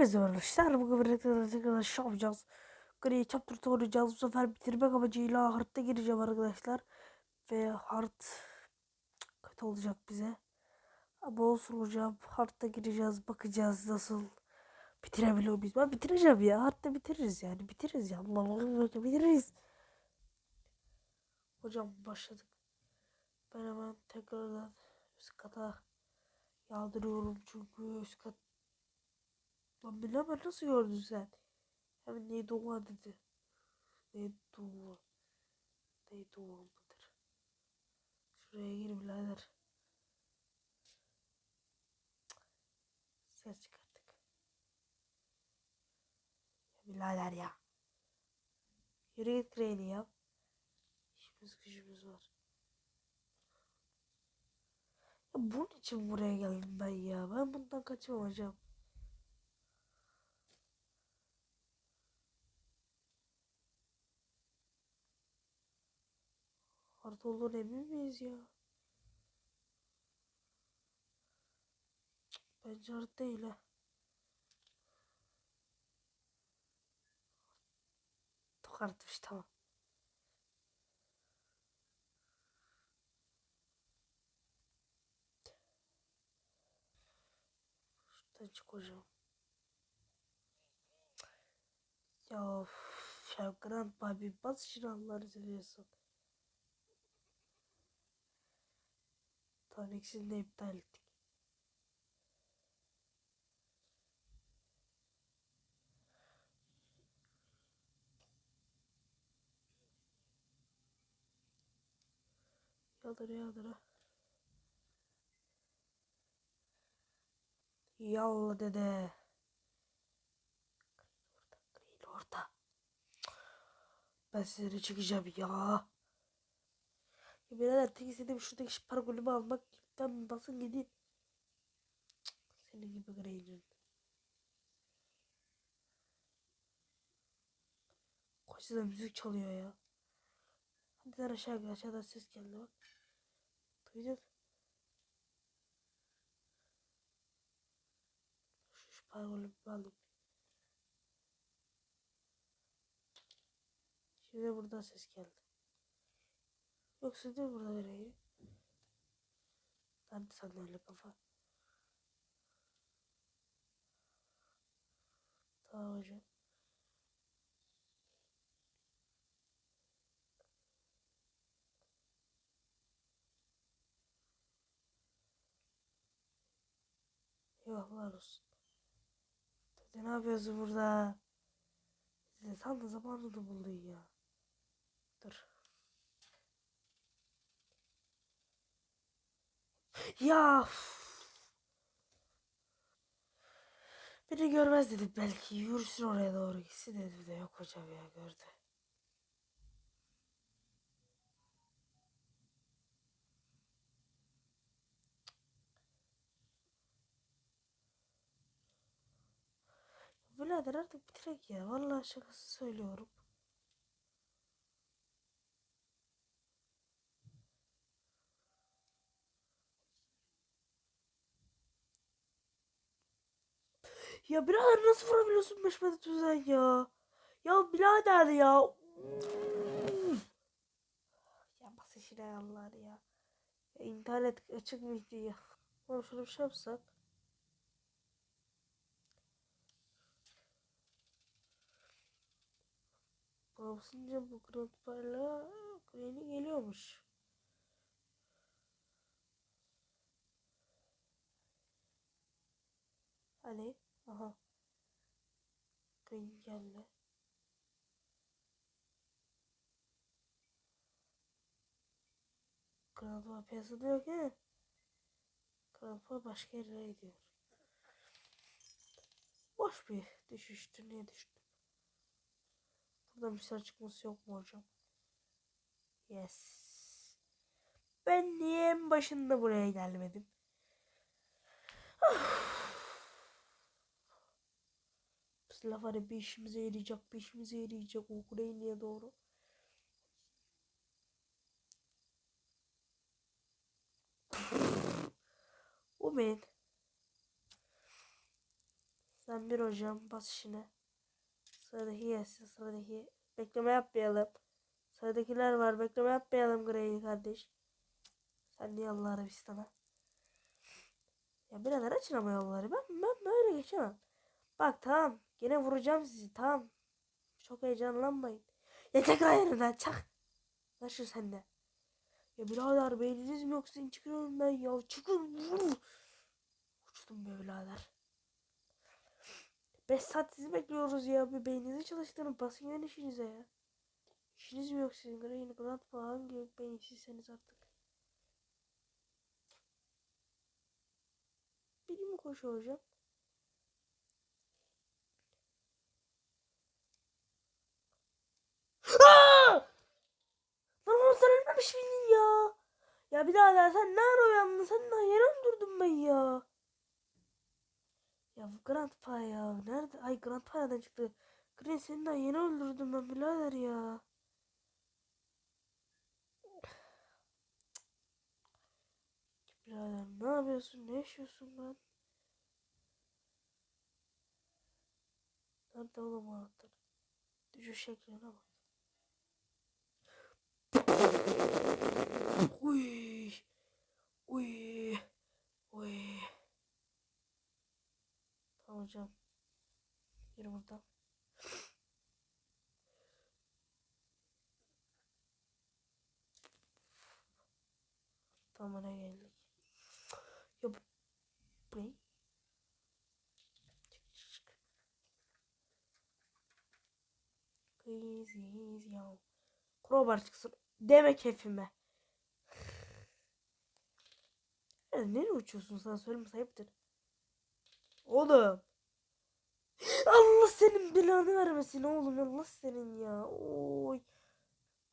Hepinize arkadaşlar. Bugün birlikte tekrar şey yapacağız. Gri chapter 2 oynayacağız. Bu sefer bitirmek amacıyla hardta gireceğim arkadaşlar. Ve hard kötü olacak bize. Ama olsun hocam. Hardta gireceğiz. Bakacağız nasıl bitirebiliyor muyuz. Ben bitireceğim ya. Hardta bitiririz yani. Bitiririz ya. Allah Allah bitiririz. Hocam başladık. Ben hemen tekrardan üst kata yağdırıyorum çünkü üst kat Lan bilemem nasıl gördün sen? Hemen ne dua dedi. Ne dua. Ne dua mıdır? Şuraya gir birader. Ses çıkarttık. Ya birader ya. Yürü git Grey'ni ya. İşimiz gücümüz var. Ya bunun için buraya geldim ben ya. Ben bundan kaçamam olduğunu emin miyiz ya? Bence harita değil ha. Tokartmış tamam. Şuradan çık hocam. Ya Grandpa bir bas şıranları seviyorsun. İkisini de iptal ettik. Yaldır yaldır ha. Yallah dede. Green orada. Ben sizlere çıkacağım ya. Ya birader tek istediğim şuradaki şu para golümü almak. Ben basın gidin. Senin gibi Grey'nin. Koşuda müzik çalıyor ya. Hadi sen aşağı gel. Aşağıdan ses geldi bak. Duydun. Şu, şu para golümü alayım. Şimdi buradan ses geldi. Yoksa değil burada vereyim. Nerede sen öyle kafa? Tamam hocam. Eyvahlar olsun. Dede ne yapıyorsun burada? Dede tam da zamanını buldun ya. Dur. Ya. Beni görmez dedim belki yürüsün oraya doğru gitsin dedim de yok hocam ya gördü. Birader artık bitirek ya. Vallahi şakası söylüyorum. Ya birader nasıl vurabiliyorsun 5 metre tüzden ya? Ya birader ya. Ya bas işine Allah ya. ya. İnternet açık mıydı ya? Oğlum şöyle bir şey yapsak. Basınca bu Grandpa'yla yeni geliyormuş. Hadi. Aha. Green geldi. Grandpa piyasada yok he. Grandpa başka yere gidiyor. Boş bir düşüştü. Niye düştü? Burada bir sıra çıkması yok mu hocam? Yes. Ben niye en başında buraya gelmedim? Bu silah var ya bir işimize yarayacak, bir işimize yarayacak. Ukrayna'ya doğru. Ben. Sen bir hocam bas işine. Sıradaki gelsin sıradaki. Bekleme yapmayalım. Sıradakiler var bekleme yapmayalım Grey kardeş. Sen niye Allah Arabistan'a? Ya birader açın ama yolları. Ben, ben böyle geçemem. Bak tamam. Gene vuracağım sizi tamam. Çok heyecanlanmayın. Ya tekrar yerinden çak. Nasıl sende? Ya birader beyniniz mi yoksa çıkın önümden ya. Çıkın. Uçtum be birader. 5 saat sizi bekliyoruz ya. Bir beyninizi çalıştırın. Basın yön işinize ya. İşiniz mi yok sizin? Green Grand falan hangi beyinsizseniz artık. Biri mi koşuyor hocam? Aa! Lan miydin ya? Ya bir daha daha sen nerede uyandın? Sen daha yeni öldürdüm ben ya. Ya bu Grandpa ya. Nerede? Ay Grandpa nereden çıktı? Green seni daha yeni öldürdüm ben birader ya. Birader ne yapıyorsun? Ne yaşıyorsun lan? Nerede oğlum anahtar? Düşüş şekline bak. Uy. Uy. Uy. Tamam hocam. Yürü buradan. Tamam ne geldik. Ya bu ne? Easy easy ya. Crowbar çıksın. Deme keyfime. Ya nereye uçuyorsun sana söyleyeyim sayıptır. Oğlum. Allah senin belanı vermesin oğlum Allah senin ya. Oy.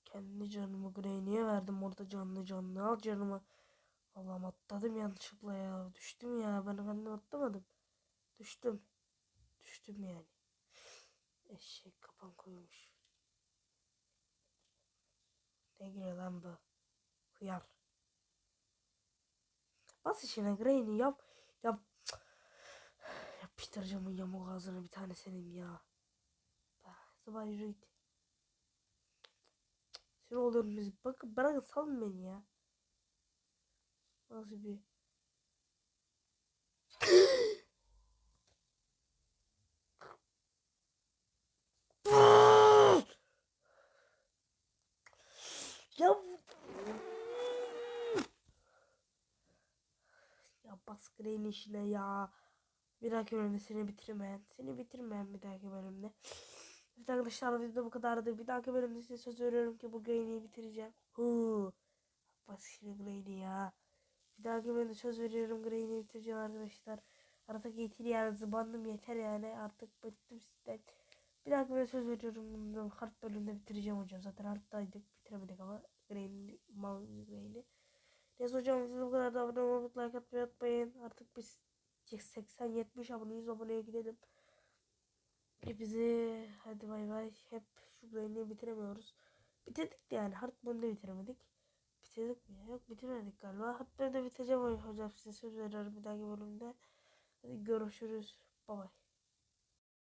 Kendi canımı Granny'e verdim orada canlı canlı al canımı. Allah'ım atladım yanlışlıkla ya. Düştüm ya ben kendim atlamadım. Düştüm. Düştüm yani. Eşek kapan koymuş. Ne giriyor lan bu? Hıyar. Bas işine Granny yap. Yap. Yapıştıracağım o yamuk ağzına bir tane senin ya. Sabah yürü git. Sinir oluyorum biz. Bakın bırakın salın beni ya. Nasıl bir... ya ya bas Grey'in işine ya. Bir dahaki bölümde seni bitirmeyen, seni bitirmeyen bir dahaki bölümde. Evet arkadaşlar video bu kadardı. Bir dahaki bölümde size söz veriyorum ki bu Grey'i bitireceğim. Huu. Bas şimdi Grey'i ya. Bir dahaki bölümde söz veriyorum Grey'i bitireceğim arkadaşlar. Artık yeter yani zıbandım yeter yani artık bıktım sizden. Bir dahaki bölümde söz veriyorum hard bölümde bitireceğim hocam. Zaten hard'daydık bitiremedik ama Grey'in mal Grey'ini. Neyse hocam bu kadar da abone olmayı like atmayı unutmayın. Artık biz 80-70 abone 100 aboneye gidelim. Hepinize hadi bay bay. Hep şu Grey'ini bitiremiyoruz. Bitirdik de yani hard bölümde bitiremedik. Bitirdik mi? Yok bitirmedik galiba. Hard bölümde biteceğim hocam size söz veriyorum bir dahaki bölümde. Hadi görüşürüz. Bay bay.